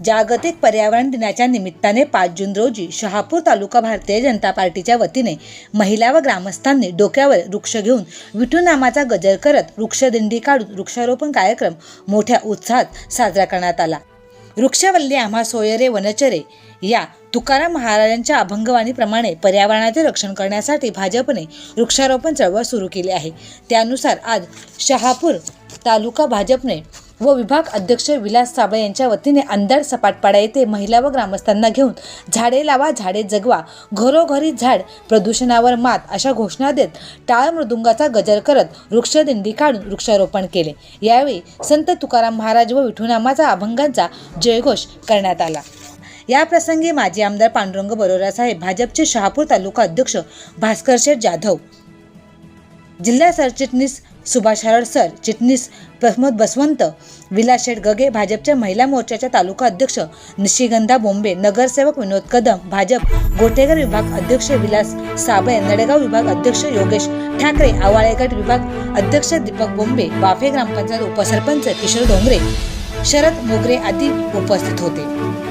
जागतिक पर्यावरण दिनाच्या निमित्ताने पाच जून रोजी शहापूर तालुका भारतीय जनता पार्टीच्या वतीने महिला व ग्रामस्थांनी डोक्यावर वृक्ष घेऊन विठू नामाचा गजर करत वृक्षदिंडी काढून वृक्षारोपण कार्यक्रम मोठ्या उत्साहात साजरा करण्यात आला. वृक्षवल्ली आम्हा सोयरे वनचरे या तुकाराम महाराजांच्या अभंगवाणीप्रमाणे पर्यावरणाचे रक्षण करण्यासाठी भाजपने वृक्षारोपण चळवळ सुरू केली आहे. त्यानुसार आज शहापूर तालुका भाजपने व विभाग अध्यक्ष विलास साबळे यांच्या वतीने अंधार सपाटपाडा येथे महिला व ग्रामस्थांना घेऊन झाडे लावा झाडे जगवा घरोघरी झाड प्रदूषणावर मात अशा घोषणा देत टाळ मृदुंगाचा गजर करत वृक्षदिंडी काढून वृक्षारोपण केले. यावेळी संत तुकाराम महाराज व विठुनामाचा अभंगांचा जयघोष करण्यात आला. या प्रसंगी माजी आमदार पांडुरंग बरोरा साहेब भाजपचे शहापूर तालुका अध्यक्ष भास्कर शेठ जाधव जिल्हा सरचिटणीस सुभाष हरड सर चिटणीस प्रमोद बसवंत विलाशेठ गगे भाजपच्या महिला मोर्चाच्या तालुका अध्यक्ष निशिगंधा बोंबे नगरसेवक विनोद कदम भाजप गोटेगर विभाग अध्यक्ष विलास साबळे नडेगाव विभाग अध्यक्ष योगेश ठाकरे आवाळेगट विभाग अध्यक्ष दीपक बोंबे वाफे ग्रामपंचायत उपसरपंच किशोर डोंगरे शरद मोगरे आदी उपस्थित होते.